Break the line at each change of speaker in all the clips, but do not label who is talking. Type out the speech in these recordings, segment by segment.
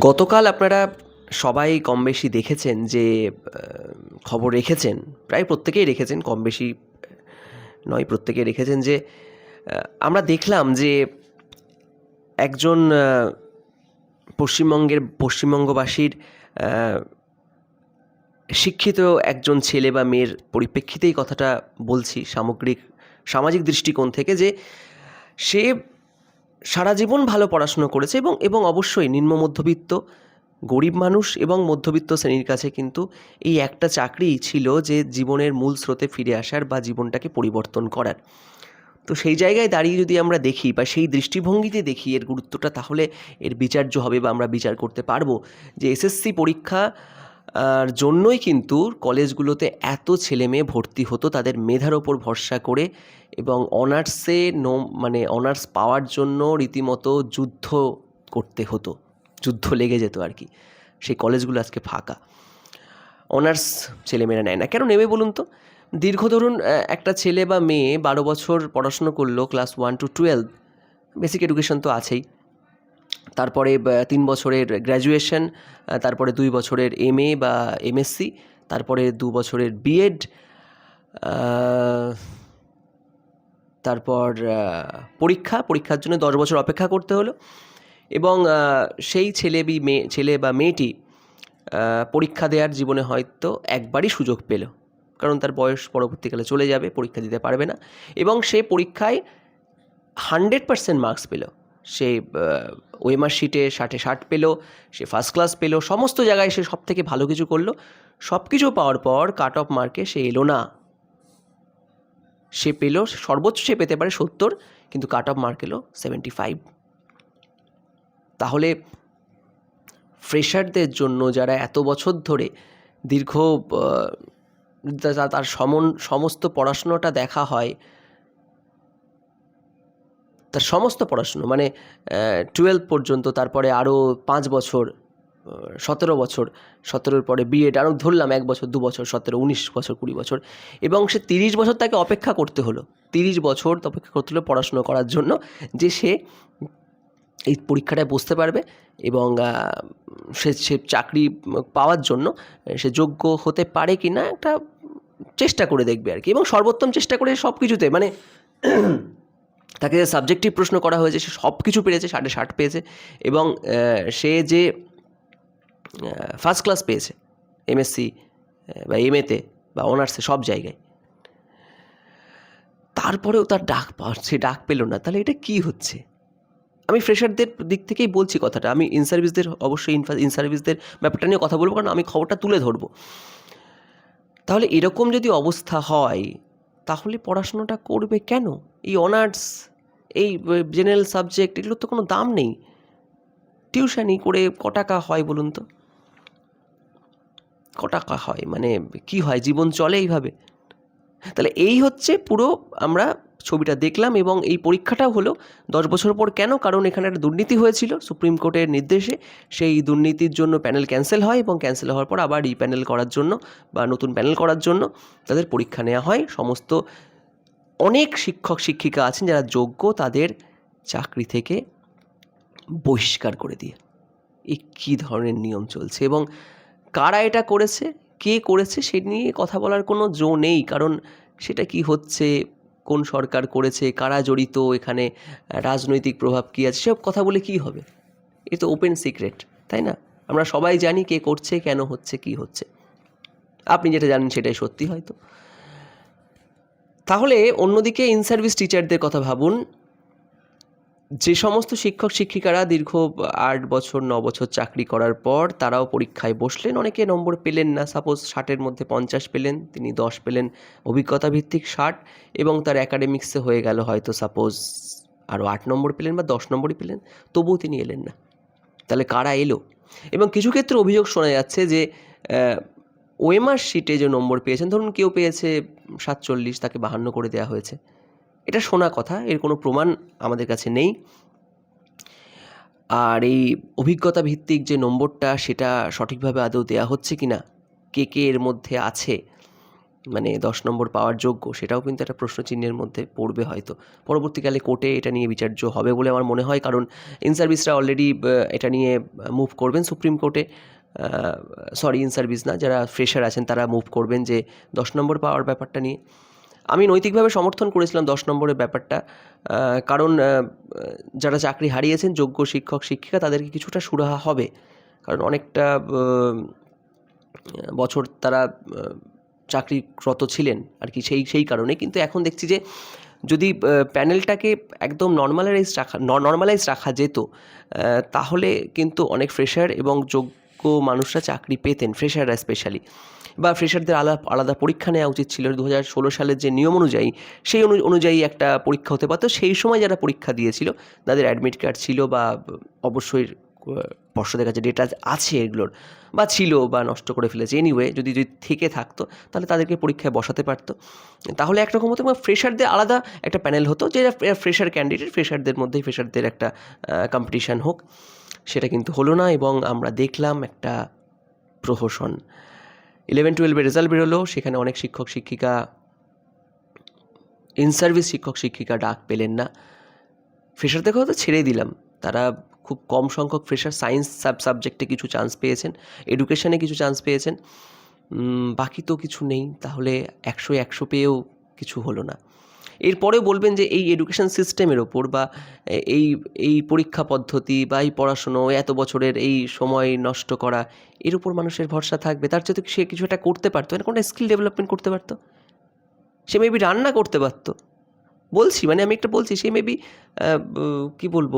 গতকাল আপনারা সবাই কম বেশি দেখেছেন যে খবর রেখেছেন, প্রায় প্রত্যেকেই রেখেছেন কম বেশি নয়, প্রত্যেকেই রেখেছেন যে আমরা দেখলাম যে একজন পশ্চিমবঙ্গের, পশ্চিমবঙ্গবাসীর শিক্ষিত একজন ছেলে বা মেয়ের পরিপ্রেক্ষিতেই কথাটা বলছি সামগ্রিক, সামাজিক দৃষ্টিকোণ থেকে যে, সে সারা জীবন ভালো পড়াশুনো করেছে এবং এবং অবশ্যই নিম্ন মধ্যবিত্ত, গরিব মানুষ এবং মধ্যবিত্ত শ্রেণির কাছে কিন্তু এই একটা চাকরিই ছিল যে জীবনের মূল স্রোতে ফিরে আসার বা জীবনটাকে পরিবর্তন করার। তো সেই জায়গায় দাঁড়িয়ে যদি আমরা দেখি বা সেই দৃষ্টিভঙ্গিতে দেখি এর গুরুত্বটা, তাহলে এর বিচার্য হবে বা আমরা বিচার করতে পারব যে এসএসসি পরীক্ষা জন্যই কিন্তু কলেজগুলোতে এত ছেলে মেয়ে ভর্তি হতো, তাদের মেধার ওপর ভরসা করে এবং অনার্সে নো মানে অনার্স পাওয়ার জন্য রীতিমতো যুদ্ধ করতে হতো, যুদ্ধ লেগে যেত আর কি। সেই কলেজগুলো আজকে ফাঁকা। অনার্স ছেলেমেয়েরা নেয় না। কেন নেবে বলুন তো? দীর্ঘ ধরুন একটা ছেলে বা মেয়ে বারো বছর পড়াশুনো করল class one two twelve basic education তো আছেই। তারপরে তিন বছরের গ্র্যাজুয়েশন তারপরে দুই বছরের এম এ বা এমএসসি তারপরে দু বছরের বিএড তারপর পরীক্ষা, পরীক্ষার জন্য দশ বছর অপেক্ষা করতে হলো এবং সেই ছেলে বি মেয়ে ছেলে বা মেয়েটি পরীক্ষা দেওয়ার জীবনে হয়তো একবারই সুযোগ পেল। কারণ তার বয়স পরবর্তীকালে চলে যাবে, পরীক্ষা দিতে পারবে না এবং সে পরীক্ষায় হান্ড্রেড পার্সেন্ট মার্কস পেল। সে ওয়েমার শিটে ষাটে ষাট পেল, সে ফার্স্ট ক্লাস পেল, সমস্ত জায়গায় সে সব থেকে ভালো কিছু করল। সব কিছু পাওয়ার পর কাট অফ মার্কে সে এলো না। সে পেল, সর্বোচ্চ সে পেতে পারে সত্তর, কিন্তু কাট অফ মার্ক এলো সেভেন্টি ফাইভ তাহলে ফ্রেশারদের জন্য যারা এত বছর ধরে দীর্ঘ তার সমন, সমস্ত পড়াশুনোটা দেখা হয় তার সমস্ত পড়াশুনো মানে টুয়েলভ পর্যন্ত, তারপরে আরও পাঁচ বছর সতেরো বছর, সতেরোর পরে বিএড আরও ধরলাম এক বছর, দু বছর, সতেরো, উনিশ বছর, কুড়ি বছর, এবং সে তিরিশ বছর তাকে অপেক্ষা করতে হলো। তিরিশ বছর অপেক্ষা করতে হলো পড়াশুনো করার জন্য, যে সে এই পরীক্ষাটায় বসতে পারবে এবং সে সে চাকরি পাওয়ার জন্য সে যোগ্য হতে পারে কি না একটা চেষ্টা করে দেখবে আর কি, এবং সর্বোত্তম চেষ্টা করে সব কিছুতে মানে তাকে যে সাবজেক্টিভ প্রশ্ন করা হয়েছে, সে সব কিছু পেরেছে, ষাটে ষাট পেয়েছে এবং সে যে ফার্স্ট ক্লাস পেয়েছে এমএসসি বা এমএতে বা অনার্সে সব জায়গায়। তারপরেও তার ডাক সে ডাক পেল না। তাহলে এটা কি হচ্ছে? আমি ফ্রেশারদের দিক থেকেই বলছি কথাটা। আমি ইন সার্ভিসদের অবশ্যই ইন সার্ভিসদের ব্যাপারটা নিয়ে কথা বলব, কারণ আমি খবরটা তুলে ধরবো। তাহলে এরকম যদি অবস্থা হয় তাহলে পড়াশোনাটা করবে কেন? এই অনার্স, এই জেনারেল সাবজেক্ট এগুলোর তো কোনো দাম নেই। টিউশানি করে ক টাকা হয় বলুন তো? ক টাকা হয় মানে কি হয়? জীবন চলে এইভাবে। তাহলে এই হচ্ছে পুরো আমরা ছবিটা দেখলাম এবং এই পরীক্ষাটাও হলো দশ বছর পর কেন? কারণ এখানে একটা দুর্নীতি হয়েছিল সুপ্রিম কোর্টের নির্দেশে। সেই দুর্নীতির জন্য প্যানেল ক্যান্সেল হয় এবং ক্যান্সেল হওয়ার পর আবার ই প্যানেল করার জন্য বা নতুন প্যানেল করার জন্য তাদের পরীক্ষা নেওয়া হয়। সমস্ত অনেক শিক্ষক, শিক্ষিকা আছেন যারা যোগ্য তাদের চাকরি থেকে বহিষ্কার করে দিয়ে। এই কী ধরনের নিয়ম চলছে এবং কারা এটা করেছে? কে করেছে? সে নিয়ে কথা বলার কোনো জো নেই। কারণ সেটা কি হচ্ছে? কোন সরকার করেছে, কারা জড়িত, এখানে রাজনৈতিক প্রভাব কী আছে সব কথা বলে কি হবে? এ তো ওপেন সিক্রেট তাই না? আমরা সবাই জানি কে করছে, কেন হচ্ছে, কি হচ্ছে। আপনি যেটা জানেন সেটাই সত্যি হয়তো। তাহলে অন্যদিকে ইন সার্ভিস টিচারদের কথা ভাবুন যে সমস্ত শিক্ষক শিক্ষিকারা দীর্ঘ আট বছর, ন বছর চাকরি করার পর তারাও পরীক্ষায় বসলেন। অনেকে নম্বর পেলেন না। সাপোজ ষাটের মধ্যে পঞ্চাশ পেলেন, তিনি দশ পেলেন অভিজ্ঞতা ভিত্তিক ষাট এবং তার অ্যাকাডেমিক্সে হয়ে গেল হয়তো সাপোজ আরও আট নম্বর পেলেন বা দশ নম্বরই পেলেন, তবুও তিনি এলেন না। তাহলে কারা এলো? এবং কিছু ক্ষেত্রে অভিযোগ শোনা যাচ্ছে যে ওএমআর শিটে যে নম্বর পেয়েছেন, ধরুন কেউ পেয়েছে সাতচল্লিশ, তাকে বাহান্ন করে দেওয়া হয়েছে। এটা শোনা কথা, এর কোনো প্রমাণ আমাদের কাছে নেই। আর এই অভিজ্ঞতা ভিত্তিক যে নম্বরটা, সেটা সঠিকভাবে আদৌ দেওয়া হচ্ছে কি না কে কে এর মধ্যে আছে মানে দশ নম্বর পাওয়ার যোগ্য, সেটাও কিন্তু একটা প্রশ্নচিহ্নের মধ্যে পড়বে হয়তো। পরবর্তীকালে কোর্টে এটা নিয়ে বিচার্য হবে বলে আমার মনে হয়, কারণ ইন সার্ভিসরা অলরেডি এটা নিয়ে মুভ করবেন সুপ্রিম কোর্টে। সরি ইন সার্ভিস না, যারা ফ্রেশার আছেন, তারা মুভ করবেন যে দশ নম্বর পাওয়ার ব্যাপারটা নিয়ে। আমি নৈতিকভাবে সমর্থন করেছিলাম দশ নম্বরের ব্যাপারটা কারণ যারা চাকরি হারিয়েছেন, যোগ্য শিক্ষক, শিক্ষিকা, তাদেরকে কিছুটা সুরাহা হবে। কারণ অনেকটা বছর তারা চাকরিরত ছিলেন আর কি সেই সেই কারণে। কিন্তু এখন দেখছি যে, যদি প্যানেলটাকে একদম নর্মালাইজ রাখা নর্মালাইজ রাখা যেত তাহলে কিন্তু অনেক ফ্রেশার এবং যোগ্য মানুষরা চাকরি পেতেন ফ্রেশাররা স্পেশালি বা ফ্রেশারদের আলাদা আলাদা পরীক্ষা নেওয়া উচিত ছিল। দু হাজার ষোলো সালের যে নিয়ম অনুযায়ী, সেই অনু- অনুযায়ী একটা পরীক্ষা হতে পারতো। সেই সময় যারা পরীক্ষা দিয়েছিল, তাদের অ্যাডমিট কার্ড ছিল বা অবশ্যই পর্ষদের কাছে ডেটা আছে এগুলোর, বা ছিল বা নষ্ট করে ফেলেছে। এনিওয়ে যদি যদি থেকে থাকতো, তাহলে তাদেরকে পরীক্ষায় বসাতে পারতো। তাহলে একরকম হতো ফ্রেশারদের আলাদা একটা প্যানেল হতো যে ফ্রেশার ক্যান্ডিডেট ফ্রেশারদের মধ্যেই ফ্রেশারদের একটা কম্পিটিশান হোক। সেটা কিন্তু হলো না এবং আমরা দেখলাম একটা প্রহসন। ইলেভেন টুয়েলভের রেজাল্ট বেরোলো, সেখানে অনেক শিক্ষক, শিক্ষিকা ইন সার্ভিস শিক্ষক, শিক্ষিকা ডাক পেলেন না। ফ্রেশারদেরকে হয়তো ছেড়েই দিলাম। তারা খুব কম সংখ্যক ফ্রেশার সায়েন্স সাব সাবজেক্টে কিছু চান্স পেয়েছেন এডুকেশনে কিছু চান্স পেয়েছেন। বাকি তো কিছু নেই, তাহলে একশো একশো পেয়েও কিছু হলো না। এরপরে বলবেন যে এই এডুকেশন সিস্টেমের ওপর বা এই এই পরীক্ষা পদ্ধতি বা এই পড়াশুনো এত বছরের এই সময় নষ্ট করা, এর উপর মানুষের ভরসা থাকবে। তার যদি সে কিছু একটা করতে পারতো। মানে কোনো স্কিল ডেভেলপমেন্ট করতে পারতো? সে মেবি রান্না করতে পারতো। বলছি মানে আমি একটা বলছি, সে মেবি কি বলব,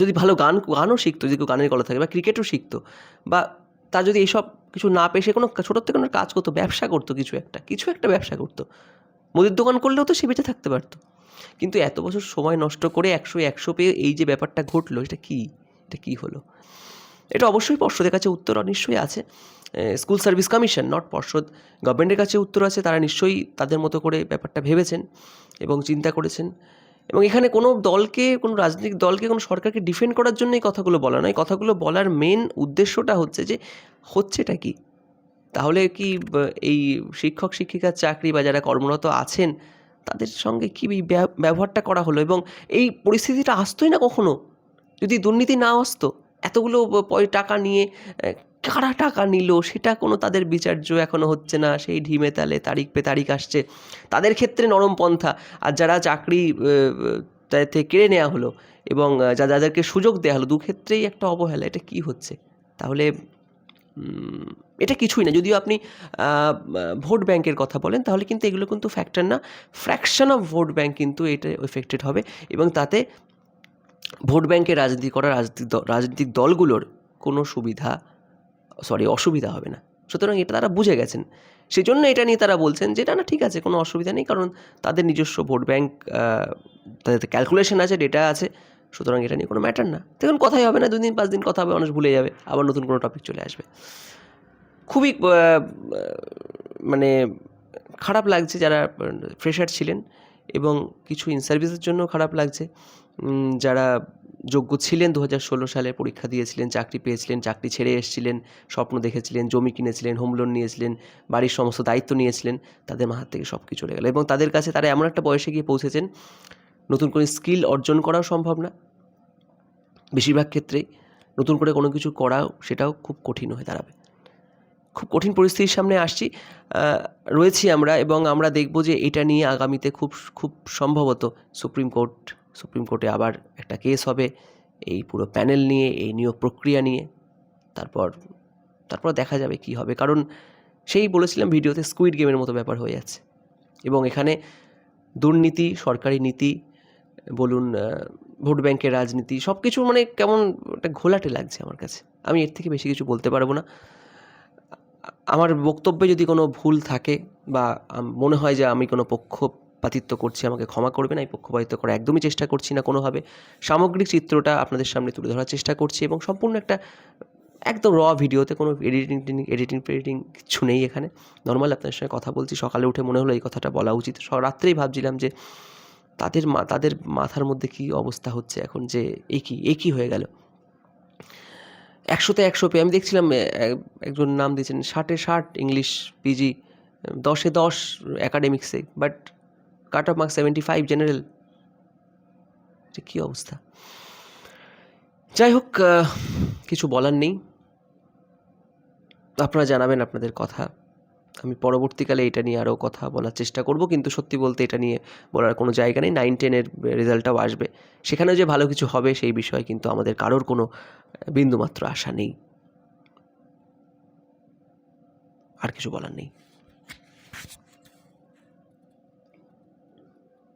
যদি ভালো গান, গানও শিখতো, যদি কেউ গানের গলা থাকে বা ক্রিকেটও শিখতো বা তার যদি এইসব কিছু না পেয়ে সে কোনো ছোটোর থেকে কোনো কাজ করতো, ব্যবসা করতো কিছু একটা কিছু একটা ব্যবসা করতো মুদির দোকান করলেও তো সে বেঁচে থাকতে পারতো। কিন্তু এত বছর সময় নষ্ট করে একশো একশো পেয়ে এই যে ব্যাপারটা ঘটলো, এটা কী? এটা কী হলো? এটা অবশ্যই পর্ষদের কাছে উত্তর নিশ্চয়ই আছে। স্কুল সার্ভিস কমিশন, নট পর্ষদ। গভর্নমেন্টের কাছে উত্তর আছে, তারা নিশ্চয়ই তাদের মতো করে ব্যাপারটা ভেবেছেন এবং চিন্তা করেছেন। এবং এখানে কোনো দলকে, কোনো রাজনৈতিক দলকে, কোনো সরকারকে ডিফেন্ড করার জন্য এই কথাগুলো বলা নয়। কথাগুলো বলার মেন উদ্দেশ্যটা হচ্ছে যে, হচ্ছেটা কি? তাহলে কি এই শিক্ষক শিক্ষিকার চাকরি বা যারা কর্মরত আছেন, তাদের সঙ্গে কি ব্যবহারটা করা হলো? এবং এই পরিস্থিতিটা আসতোই না কখনো? যদি দুর্নীতি না আসতো, এতগুলো টাকা নিয়ে কারা টাকা নিল? সেটা কোনো তাদের বিচার্য এখনও হচ্ছে না। সেই ঢিমে তালে তারিখ পে তারিখ আসছে। তাদের ক্ষেত্রে নরম পন্থা। আর যারা চাকরি তাতে কেড়ে নেওয়া হলো এবং যা, যাদেরকে সুযোগ দেওয়া হলো দু ক্ষেত্রেই একটা অবহেলা। এটা কি হচ্ছে? তাহলে এটা কিছুই না। যদিও আপনি ভোট ব্যাংকের কথা বলেন, তাহলে কিন্তু এগুলো কিন্তু ফ্যাক্টর না। ফ্র্যাকশন অফ ভোট ব্যাংক কিন্তু এটা এফেক্টেড হবে এবং তাতে ভোট ব্যাংকে রাজনীতি করা রাজনীতিক রাজনৈতিক দলগুলোর কোনো সুবিধা সরি অসুবিধা হবে না। সুতরাং এটা তারা বুঝে গেছেন। সেই জন্য এটা নিয়ে তারা বলছেন যে এটা না, ঠিক আছে, কোনো অসুবিধা নেই কারণ তাদের নিজস্ব ভোট ব্যাংক তাদের ক্যালকুলেশন আছে ডেটা আছে সুতরাং এটা নিয়ে কোনো ম্যাটার না। দেখুন কথাই হবে না, দুদিন পাঁচ দিন কথা হবে, মানুষ ভুলে যাবে, আবার নতুন কোনো টপিক চলে আসবে। খুবই মানে খারাপ লাগছে যারা ফ্রেশার ছিলেন এবং কিছু ইন সার্ভিসের জন্য খারাপ লাগছে। যারা যোগ্য ছিলেন দু হাজার ষোলো সালে পরীক্ষা দিয়েছিলেন, চাকরি পেয়েছিলেন, চাকরি ছেড়ে এসেছিলেন, স্বপ্ন দেখেছিলেন, জমি কিনেছিলেন হোম লোন নিয়েছিলেন, বাড়ির সমস্ত দায়িত্ব নিয়েছিলেন, তাদের মাথার থেকে সব কিছু চলে গেল এবং তাদের কাছে তারা এমন একটা বয়সে গিয়ে পৌঁছেছেন নতুন করে স্কিল অর্জন করাও সম্ভব না। বেশিরভাগ ক্ষেত্রেই নতুন করে কোনো কিছু করাও সেটাও খুব কঠিন হয়ে দাঁড়াবে। খুব কঠিন পরিস্থিতির সামনে আসছি। রয়েছি আমরা এবং আমরা দেখব যে এটা নিয়ে আগামীতে খুব খুব সম্ভবত সুপ্রিম কোর্ট, সুপ্রিম কোর্টে আবার একটা কেস হবে। এই পুরো প্যানেল নিয়ে, এই নিয়োগ প্রক্রিয়া নিয়ে। তারপর তারপর দেখা যাবে কি হবে। কারণ সেই বলেছিলাম ভিডিওতে স্কুইড গেমের মতো ব্যাপার হয়ে যাচ্ছে। এবং এখানে দুর্নীতি, সরকারি নীতি বলুন ভোট ব্যাংকের রাজনীতি সব কিছু মানে কেমন একটা ঘোলাটে লাগছে আমার কাছে। আমি এর থেকে বেশি কিছু বলতে পারব না। আমার বক্তব্যে যদি কোনো ভুল থাকে বা মনে হয় যে আমি কোনো পক্ষপাতিত্ব করছি, আমাকে ক্ষমা করবেন এই পক্ষপাতিত্ব করা একদমই চেষ্টা করছি না কোনোভাবে। সামগ্রিক চিত্রটা আপনাদের সামনে তুলে ধরার চেষ্টা করছি এবং সম্পূর্ণ একটা একদম র ভিডিওতে কোনো এডিটিং এডিটিং ফেডিটিং কিছু নেই এখানে। নর্মাল আপনাদের সঙ্গে কথা বলছি, সকালে উঠে মনে হলো এই কথাটা বলা উচিত। রাত্রেই ভাবছিলাম যে তাদের মা, তাদের মাথার মধ্যে কী অবস্থা হচ্ছে এখন যে এ কী এ কী হয়ে গেল? একশোতে একশো পেয়ে আমি দেখছিলাম একজন নাম দিয়েছেন, ষাটে ষাট ইংলিশ পিজি দশে দশ অ্যাকাডেমিক্সে but cut off marks seventy five general কী অবস্থা? যাই হোক কিছু বলার নেই। আপনারা জানাবেন আপনাদের কথা। আমি পরবর্তীকালে এটা নিয়ে আরও কথা বলার চেষ্টা করব, কিন্তু সত্যি বলতে এটা নিয়ে বলার কোনো জায়গা নেই। নাইন টেনের রেজাল্টটাও আসবে। সেখানে যে ভালো কিছু হবে সেই বিষয়ে কিন্তু আমাদের কারোর কোনো বিন্দুমাত্র আশা নেই। আর কিছু বলার নেই।